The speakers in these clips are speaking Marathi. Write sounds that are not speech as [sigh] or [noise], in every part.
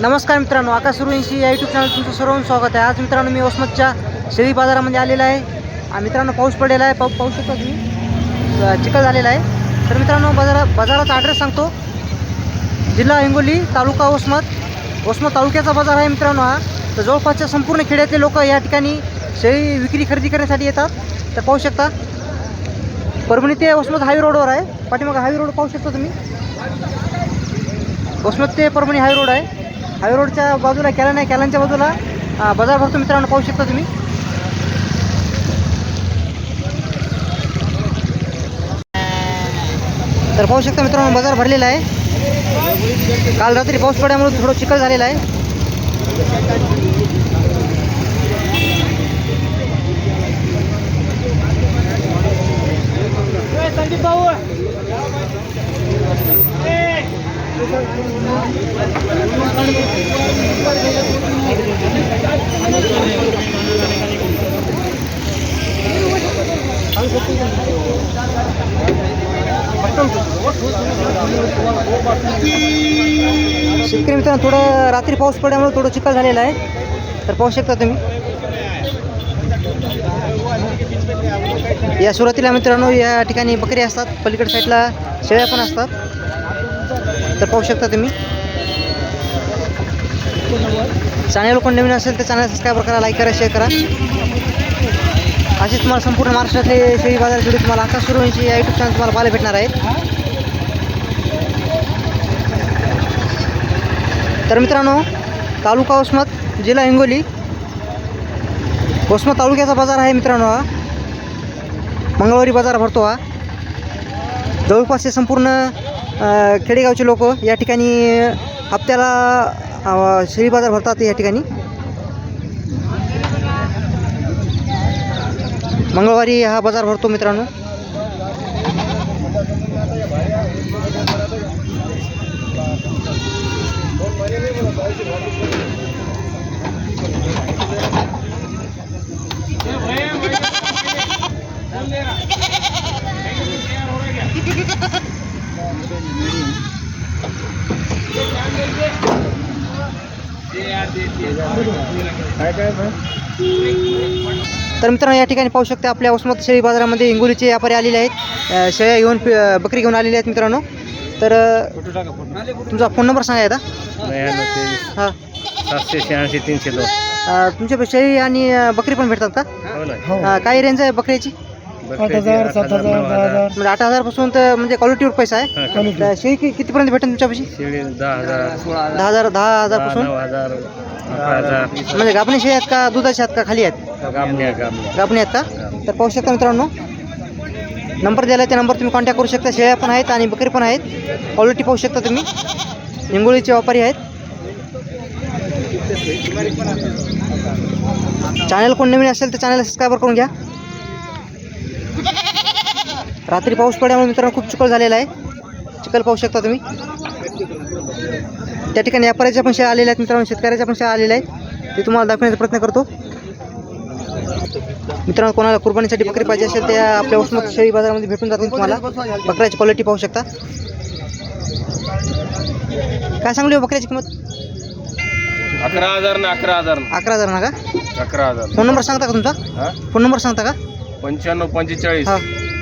नमस्कार मित्रांनो आकाश सुरुंशी या यूट्यूब चॅनल तुमचं सर्व स्वागत आहे. आज मित्रांनो मी ओसमतच्या शेळी बाजारामध्ये आलेला आहे. मित्रांनो पाऊस पडलेला आहे. पाऊ पाहू शकता तुम्ही चिखल झालेला आहे. तर मित्रांनो बाजारा बाजाराचा ॲड्रेस सांगतो. जिल्हा हिंगोली तालुका ओसमत. ओसमत तालुक्याचा बाजार आहे मित्रांनो हा. तर जवळपासच्या संपूर्ण खेड्यातले लोक या ठिकाणी शेळी विक्री खरेदी करण्यासाठी येतात. तर पाहू शकता. परभणी ते ओसमत हायवे रोडवर आहे. पाठीमागं हायवे रोड पाहू शकता तुम्ही. ओसमत ते परभणी हाय रोड आहे. हायवे रोडच्या बाजूला कॅलन आहे कॅलनच्या बाजूला. बाजार भरतो मित्रांनो पाहू शकता तुम्ही. तर पाहू शकता मित्रांनो बाजार भरलेला आहे. काल रात्री पाऊस पडल्यामुळे थोडं चिखल झालेला आहे. शेतकरी मित्रांनो थोडं रात्री पाऊस पडल्यामुळे थोडं चिखल झालेलं आहे. तर पाहू शकता तुम्ही. या सुरुवातीला मित्रांनो या ठिकाणी बकरी असतात. पलीकड साईडला शेळ्या पण असतात. तर पाहू शकता तुम्ही. चॅनल कोण नवीन असेल तर चॅनल सबस्क्राईब करा लाईक करा शेअर करा. असेच तुम्हाला संपूर्ण महाराष्ट्रातले शेळी बाजार व्हिडिओ तुम्हाला आता सुरू व्हायची. या यूट्यूब चॅनल तुम्हाला पाहायला भेटणार आहे. तर मित्रांनो तालुका उस्मत जिल्हा हिंगोली. वसमत तालुक्याचा बाजार आहे मित्रांनो हा. मंगळवारी बाजार भरतो हा. जवळपासचे संपूर्ण खेडेगावचे लोक या ठिकाणी हप्त्याला शेळी बाजार भरतात या ठिकाणी. मंगळवारी हा बाजार भरतो मित्रांनो. तर मित्रांनो या ठिकाणी पाहू शकता आपल्या उस्मत शेळी बाजारामध्ये हिंगोलीचे व्यापारी आलेले आहेत. शेळ्या घेऊन बकरी घेऊन आलेले आहेत मित्रांनो. तर तुमचा फोन नंबर सांगा तेवीस हां. सातशे शहाऐंशी तीनशे दोन. तुमच्या शेळी आणि बकरी पण भेटतात का? हो काय रेंज आहे बकरीची? आठ हजार, हजार. म्हणजे आठ हजारपासून तर म्हणजे क्वालिटीवर पैसा आहे. quality. तर शेळी कि- कितीपर्यंत भेटेल तुमच्यापाशी? शेळी दहा हजार. दहा हजार दहा दहा, हजारपासून नऊ हजार अकरा हजार. म्हणजे गाभणी शेळी आहेत का दुधाची आहेत का खाली आहेत? गाभणी आहेत का? तर पाहू शकता मित्रांनो. नंबर दिला आहे त्या नंबर तुम्ही कॉन्टॅक्ट करू शकता. शेळ्या पण आहेत आणि बकरी पण आहेत. क्वालिटी पाहू शकता तुम्ही. हिंगोळीचे व्यापारी आहेत. चॅनल कोण नवीन असेल तर चॅनल सबस्क्राईबर करून घ्या. रात्री पाऊस पडल्यामुळे मित्रांनो खूप चिखल झालेला आहे. चिखल पाहू शकता तुम्ही. त्या ठिकाणी व्यापाऱ्याच्या पण शेळ्या आलेल्या आहेत मित्रांनो शेतकऱ्याच्या पण शेळ्या आलेल्या आहेत. ते तुम्हाला दाखवण्याचा प्रयत्न करतो. मित्रांनो कोणाला कुर्बानीसाठी बकरी पाहिजे असेल त्या आपल्या उस्मत शेळी बाजारामध्ये भेटून जातील तुम्हाला. बकऱ्याची क्वालिटी पाहू शकता. काय सांगली हो बकऱ्याची किंमत? अकरा हजार ना अकरा हजार अकरा हजार ना का? अकरा हजार. फोन नंबर सांगता का तुमचा? फोन नंबर सांगता का? पंच्याण्णव पंचेचाळीस. हा.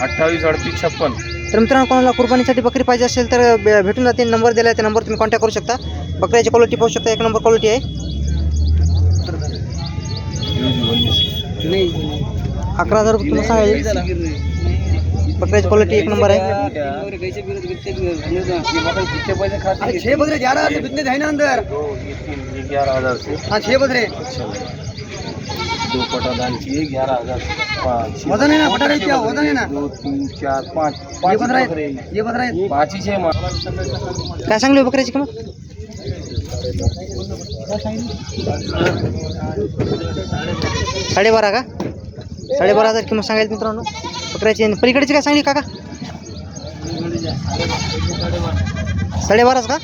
अठ्ठावीस अडतीस छप्पन. तर मित्रांनो कोणाला कुर्बानीसाठी बकरी पाहिजे असेल तर भे- भेटून जातील. नंबर दिला आहे त्या नंबर तुम्ही कॉन्टॅक्ट करू शकता. बकऱ्याची क्वालिटी पाहू शकता. एक नंबर क्वालिटी आहे. अकरा हजार रुपये तुम्हाला सांगायचे. बकऱ्याची क्वालिटी एक नंबर आहे. छह ग्यारह हजार ना अंदर. ग्यारह हजार से हाँ छः बज रहे दो पटा दाल चाहिए ग्यारह हजार पाँच वजन है ना रहे क्या? वजन है ना? दो तीन चार पाँच ये बज रहा ये बज रहा पाँच ही माँ काय सांगली बकऱ्याची किंमत साडेबारा का? साडेबारा हजार किंमत सांगायची मित्रांनो। बकऱ्याची पलीकडची काय सांगली काका? साडेबाराच का?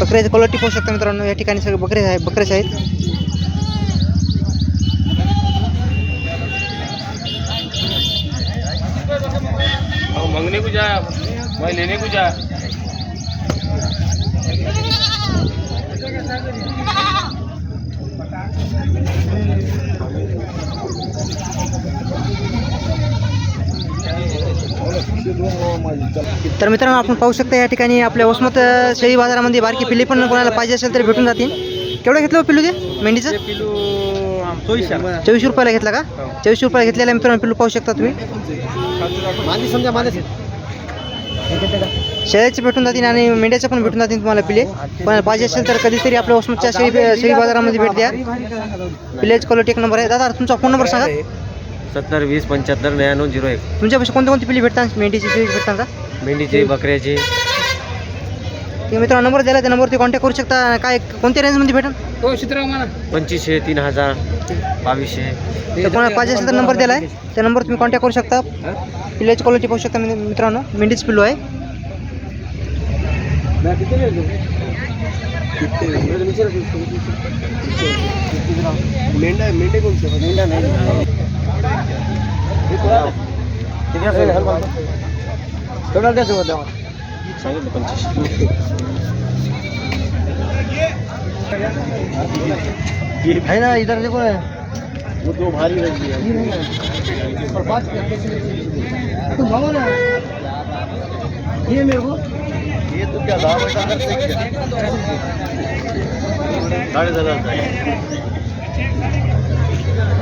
बकऱ्याची क्वालिटी पाहू शकता मित्रांनो या ठिकाणी सगळे बकरे आहेत बकरेच आहेत. मागणे कुजा मग लेणे कुजा तर मित्रांनो आपण पाहू शकता या ठिकाणी आपल्या वसमत शेळी बाजारामध्ये बारकी पिल्ली पण कोणाला पाहिजे असेल तर भेटून जातील. केवढं घेतलं हो पिल्लू ते? मेंढीचं? पिलू चोवीस रुपयाला घेतला का? चोवीस रुपयाला घेतलेला मित्रांनो पिल्लू पाहू शकता तुम्ही. समजा शेळ्याचे भेटून जातील आणि मेंढ्याचे पण भेटून जातील तुम्हाला पिल्ले. पण पाहिजे असेल तर कधीतरी आपल्या वसमतच्या शेळी शेळी बाजारामध्ये भेट द्या. पिल्ल्याची क्वालिटी एक नंबर आहे. दादा तुमचा फोन नंबर सांगा. सत्तर वीस पंच्याहत्तर नव्याण्णव झिरो एक. तुमच्यापाशी कोणते कोणते पिल्ली भेटतात? मेंढीची शेळी भेटतात का? मेंढीचे बकऱ्याचे. ते मित्रांनो नंबर दिला त्या नंबरवरती कॉन्टॅक्ट करू शकता. काय कोणत्या रेंजमध्ये भेटेल? पंचवीसशे तीन हजार बावीसशे. तर कोणाला पाहिजे असेल तर नंबर दिला आहे त्या नंबर तुम्ही कॉन्टॅक्ट करू शकता. पिल्ल्याची क्वालिटी पाहू शकता मित्र- मित्रांनो. मेंढीच पिल्लू आहे. मेंढा मेंढे कोणते? मेंढा नाही. केवढा द्यायचं होतं सांगितलं है ना इधर देखो ना वो तो भारी रखी है पर पाँच तुम भागो ना ये मेरे को ये तो क्या दाम है साढ़े दस हजार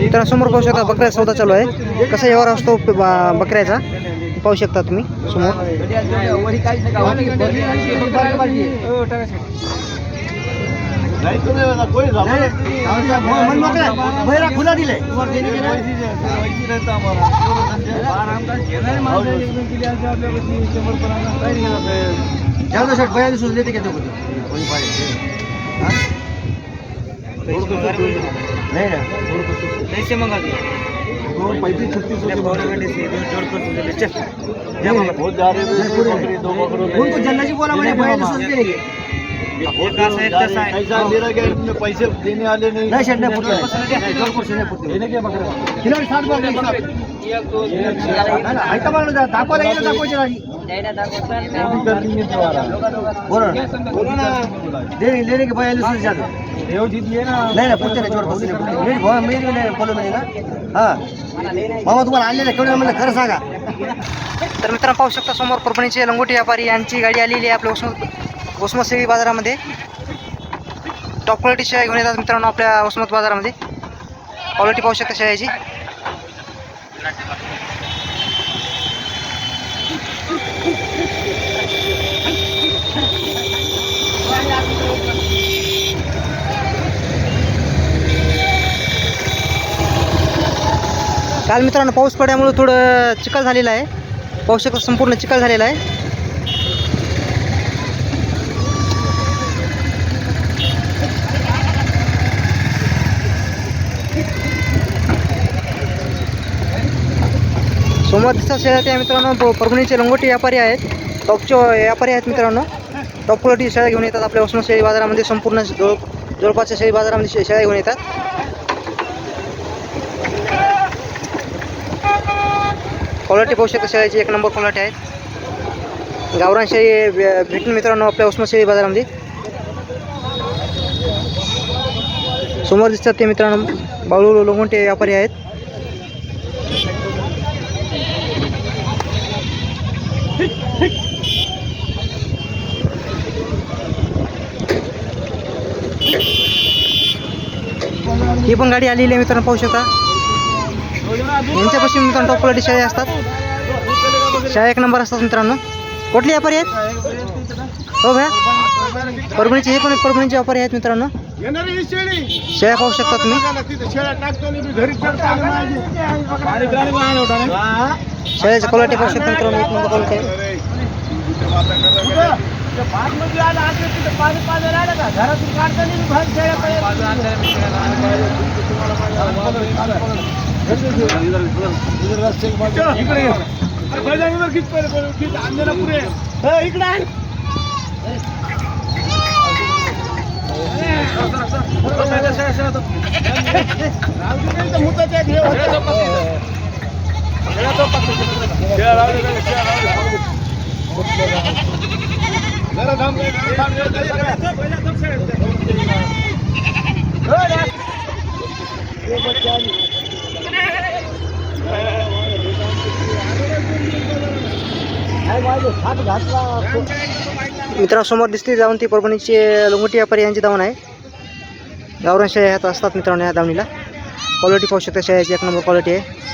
मित्रांनो समोर पाहू शकता बकऱ्या सौदा चालू आहे. कसा व्यवहार असतो बकऱ्याचा? पाहू शकता तुम्ही समोर. खुला दिले शर्ट बयालीस सौ लेते कहते कोई नहीं ना कैसे मंगा दोन पैसे छत्तीस सौ बहुत जा रहे हैं उनको जन्नत जी बोला मैंने देंगे पैसे देने वाले नहीं. नहीं शर्ट नहीं. जोधपुर से देने के साठ बार दाखवा लागेल दाखवायचे ना. बोलू ना. हा. मामा तुम्हाला आणलेलं केवढं म्हणलं खरं सांगा. तर मित्रांनो पाहू शकता समोर परभणीचे लंगोटी व्यापारी यांची गाडी आलेली आहे आपल्या वसमत शेळी बाजारामध्ये. टॉप क्वालिटी शेळ्या घेऊन येतात मित्रांनो आपल्या वसमत बाजारामध्ये. क्वालिटी पाहू शकता शेळ्याची. काल मित्रांनो पाऊस पडल्यामुळे थोडं चिखल झालेलं आहे. पाऊस संपूर्ण चिखल झालेला आहे. सोमवार दिवसा शेळ्या त्या मित्रांनो परभणीचे लंगोटी व्यापारी आहेत. टॉपचे व्यापारी आहेत मित्रांनो. टॉप क्वालिटी शेळ्या घेऊन येतात आपल्या उस्मान शेळी बाजारामध्ये संपूर्ण जवळ जवळपासच्या शेळी बाजारामध्ये शेळ्या घेऊन येतात. क्वालिटी पाहू शकता शेळ्याची एक नंबर क्वालिटी आहेत गावरान शेळी भेटून मित्रांनो आपल्या उस्मान शेळी बाजारामध्ये. समोर दिसतात ते मित्रांनो बाळू लोंगोटे व्यापारी आहेत. ही पण गाडी आलेली आहे मित्रांनो पाहू शकता. यांच्यापाशी मित्रांनो टॉप क्वालिटी शाळे असतात. शाळा एक नंबर असतात मित्रांनो. कुठले व्यापारी आहेत? हो भया परभणीचे हे पण परभणीचे व्यापारी आहेत मित्रांनो. शेळ्या पाहू शकता तुम्ही. शेळ्याची क्वालिटी पाहू शकता मित्रांनो एक नंबर क्वालिटी मध्ये आलं आधी तिथं पाणी पाणी राहिलं का? घरातून काढताना मी बाहेर खेळायला इकडे इकडे आहे [laughs] मित्रांनो समोर दिसते जाऊन ती परभणीची लंगोटी व्यापारी यांची दावण आहे. गावरान शेळ्या ह्यात असतात मित्रांनो ह्या दावणीला क्वालिटी पाहू शकता शेळ्याची एक नंबर क्वालिटी आहे.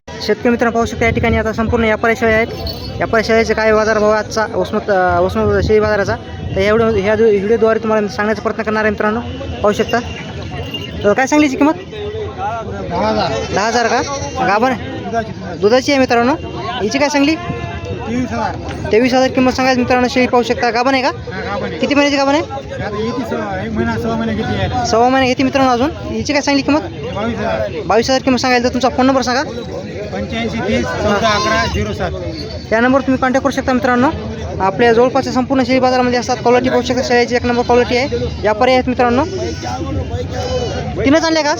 शेतकरी मित्रांनो पाहू शकता या ठिकाणी आता संपूर्ण व्यापारी शाळे आहेत. व्यापारी शेळ्याचे काय बाजारभाव आजचा उस्मत अं, शेळी बाजाराचा. तर या व्हिडिओ ह्या व्हिडिओद्वारे तुम्हाला सांगण्याचा प्रयत्न करणार आहे मित्रांनो. पाहू शकता. तर काय सांगलीची किंमत? दहा हजार का? गाभण दुधाची आहे मित्रांनो. हिची काय सांगली? तेवीस हजार किंमत सांगायची मित्रांनो शेळी पाहू शकता. गाभण आहे का? किती महिन्याची गाभण आहे? सव्वा महिना घेते मित्रांनो अजून. हिची काय सांगली किंमत? बावीस हजार. बावीस हजार किंमत सांगायला तर तुमचा फोन नंबर सांगा. पंच्याऐंशी तीस चौदा अकरा झिरो सात. त्या नंबरवर तुम्ही कॉन्टॅक्ट करू शकता मित्रांनो. आपल्या जवळपासच्या संपूर्ण शेळी बाजारामध्ये असतात. क्वालिटी पाहू शकता. शेळ्याची एक नंबर क्वालिटी आहे. व्यापारी आहेत मित्रांनो. तिनंच आणल्या का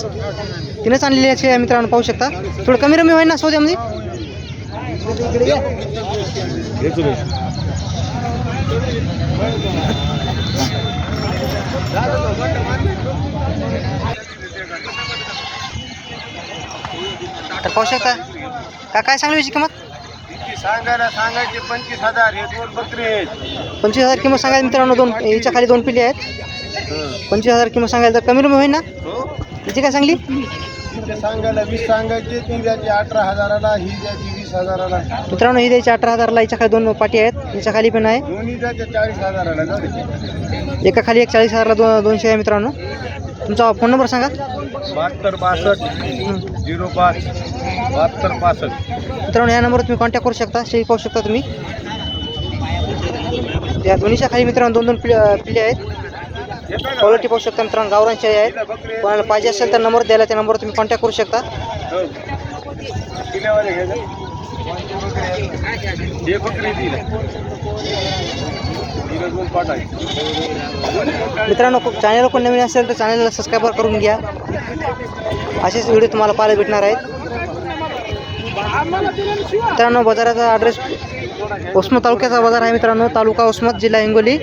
तिनंच आणलेल्या शेळ्या मित्रांनो पाहू शकता. थोडं कमी रमी होईल ना सौद्यामध्ये तर पाहू शकता. का काय सांगली याची किंमत सांगायला सांगायचे पंचवीस हजार हे दोन बकरी आहेत. पंचवीस हजार किंमत सांगायला मित्रांनो दोन याच्या खाली दोन पिल्ले आहेत. पंचवीस हजार किंमत सांगायला तर कमी रमी होईल ना? हो. याची काय सांगली? सांगायला वीस सांगायचे ती द्यायची अठरा हजाराला ही द्यायची वीस हजाराला. मित्रांनो ही द्यायची अठरा हजारला याच्या खाली दोन पाटी आहेत याच्या खाली पण आहे. दोन्ही चाळीस हजाराला. एका खाली एक चाळीस हजारला दोन दोनशे आहे मित्रांनो. तुमचा फोन नंबर सांगा. बहात्तर बासष्ट झिरो पाच बहात्तर पासष्ट. मित्रांनो या नंबरवर तुम्ही कॉन्टॅक्ट करू शकता शेळी पाहू शकता तुम्ही. त्या दोन्हीच्या खाली मित्रांनो दोन दोन पिल्ले आहेत. क्वालिटी पाहू शकता मित्रांनो गावरान शेळी आहेत. कोणाला पाहिजे असेल तर नंबर द्यायला त्या नंबरवर तुम्ही कॉन्टॅक्ट करू शकता. हो. बकरी दिली. मित्रांनो चॅनल कोण नवीन असेल तर चॅनलला सबस्क्राईबर करून घ्या. असेच व्हिडिओ तुम्हाला पाहायला भेटणार आहेत. मित्रांनो बाजाराचा ॲड्रेस उस्मत तालुक्याचा बाजार आहे मित्रांनो. तालुका उस्मत जिल्हा हिंगोली.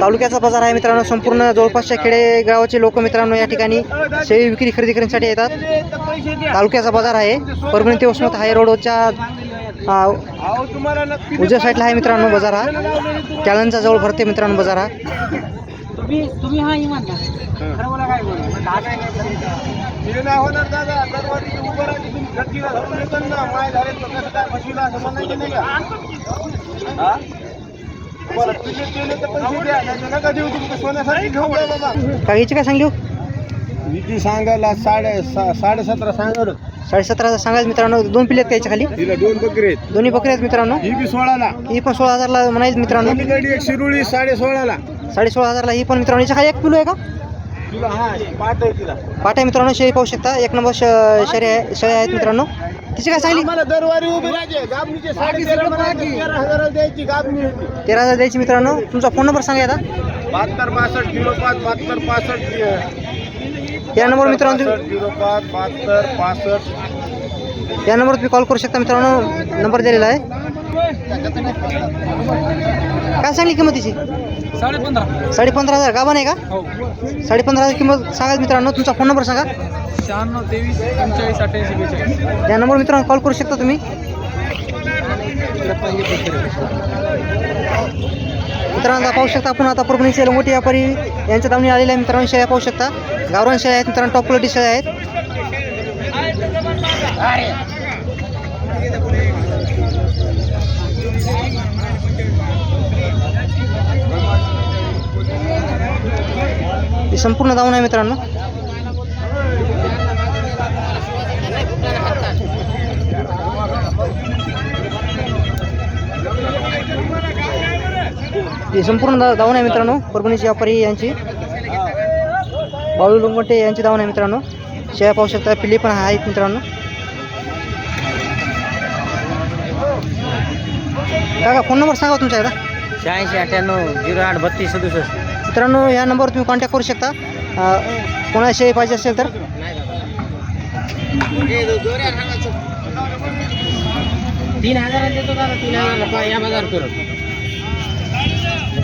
तालुक्याचा बाजार आहे मित्रांनो. संपूर्ण जवळपासच्या खेडे गावाचे लोक मित्रांनो या ठिकाणी शेळी विक्री खरेदी करण्यासाठी येतात. तालुक्याचा बाजार आहे. परभणी ते उस्मत हाय रोडच्या उजव्या साईडला आहे मित्रांनो बाजार हा. कॅलनचा जवळ भरते मित्रांनो बाजार हा. हे हा? काहीची काय सांगली हो? विधी सांगायला साडे साडे सतरा सांगा साडेसतरा हजार सांगायचं मित्रांनो दोन पिल्ले आहेत त्याच्याखाली तिला दोन बकरी आहेत. दोन्ही बकरी आहेत मित्रांनो. ही बी सोळाला. ही पण सोळा हजारला म्हणायचं मित्रांनो. एक शिरुळी साडे सोळाला. साडे सोळा हजारला ही पण मित्रांनो. याच्या खाली एक पिलू आहे का? तुला हा पाठ आहे तिला. मित्रांनो शेळी पाहू शकता. एक नंबर श शेळी आहे शेळी आहेत मित्रांनो. तिची काय सांगली? मला दरवारी उभी राहायचे गाबणीचे साडे तेरा म्हणायचे, तेरा हजाराला द्यायची गाबणी होती. तेरा हजार द्यायची मित्रांनो. तुमचा फोन नंबर सांगा आता बहात्तर बासष्ट झिरो पाच बहात्तर पासष्ट या नंबर मित्रांनो झिरो पाच बहात्तर पासष्ट. तुम्ही या नंबरवर तुम्ही कॉल करू शकता मित्रांनो. नंबर दिलेला आहे. काय सांगली किंमतीची? साडे पंधरा साडे पंधरा हजार. गाभा नाही का? हो. साडे पंधरा हजार किंमत सांगा मित्रांनो. तुमचा फोन नंबर सांगा. शहाण्णव तेवीस पंचेचाळीस अठ्ठ्याऐंशी बेचाळीस. या नंबर मित्रांनो कॉल करू शकता तुम्ही. मित्रांनो आता पाहू शकता आपण आता परभणीचे मोठी व्यापारी यांच्या दावणी आलेल्या आहे. मित्रांनो शेळ्या पाहू शकता. गावरान शेळ्या आहेत मित्रांनो टॉप क्वालिटी शेळ्या आहेत. संपूर्ण दावण आहे मित्रांनो. ही संपूर्ण दा दावण आहे मित्रांनो. परभणीची व्यापारी यांची. बाळू लोंगोटे यांची दावण आहे मित्रांनो. शेळ्या पाहू शकता पिल्ली पण आहेत मित्रांनो. काका फोन नंबर सांगा तुमचा एकदा शहाऐंशी अठ्ठ्याण्णव झिरो आठ बत्तीस सदुसष्ट. मित्रांनो या नंबरवर तुम्ही कॉन्टॅक्ट करू शकता. अं, कोणाला शेळी पाहिजे असेल तर. तीन हजार देतो दादा तीन हजार या बाजार करून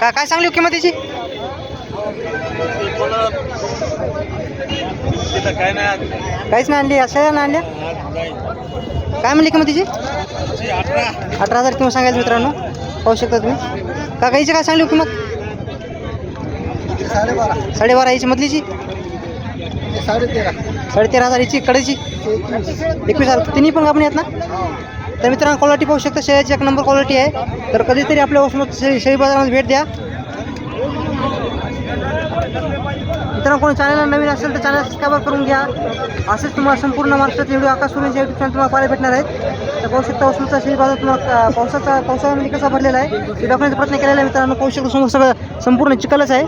का काय सांगली किंमत किंमतीची काहीच नाही आणली अशा नाही आणल्या? काय म्हणली किंमतीची अठरा हजार किंमत सांगायचं मित्रांनो. पाहू शकता तुम्ही. का काहीची काय सांगली किंमत साडेबारा साडेबारा याची मधलीची? साडे तेरा साडेतेरा हजार याची कडेची? एकवीस हजार. तिन्ही पण आपण आहेत ना? तर मित्रांनो क्वालिटी पाहू शकता शेळ्याची एक नंबर क्वालिटी आहे. तर कधीतरी आपल्या वसमत शेळी शेळी बाजारामध्ये भेट द्या. मित्रांनो कोणी चॅनलला नवीन असेल तर चॅनल सबस्क्राईब करून घ्या. असेच तुम्हाला संपूर्ण महाराष्ट्रात व्हिडिओ आकाश सुरेंच्या युट्यूब चॅनल तुम्हाला पाहायला भेटणार आहेत. तर पाहू शकता वसमतचा शेळी बाजार तुम्हाला पावसाचा पावसामध्ये कसा भरलेला आहे ते दाखवण्याचा प्रयत्न केलेला आहे मित्रांनो. पाहू शकता समोर सगळं संपूर्ण चिखलच आहे.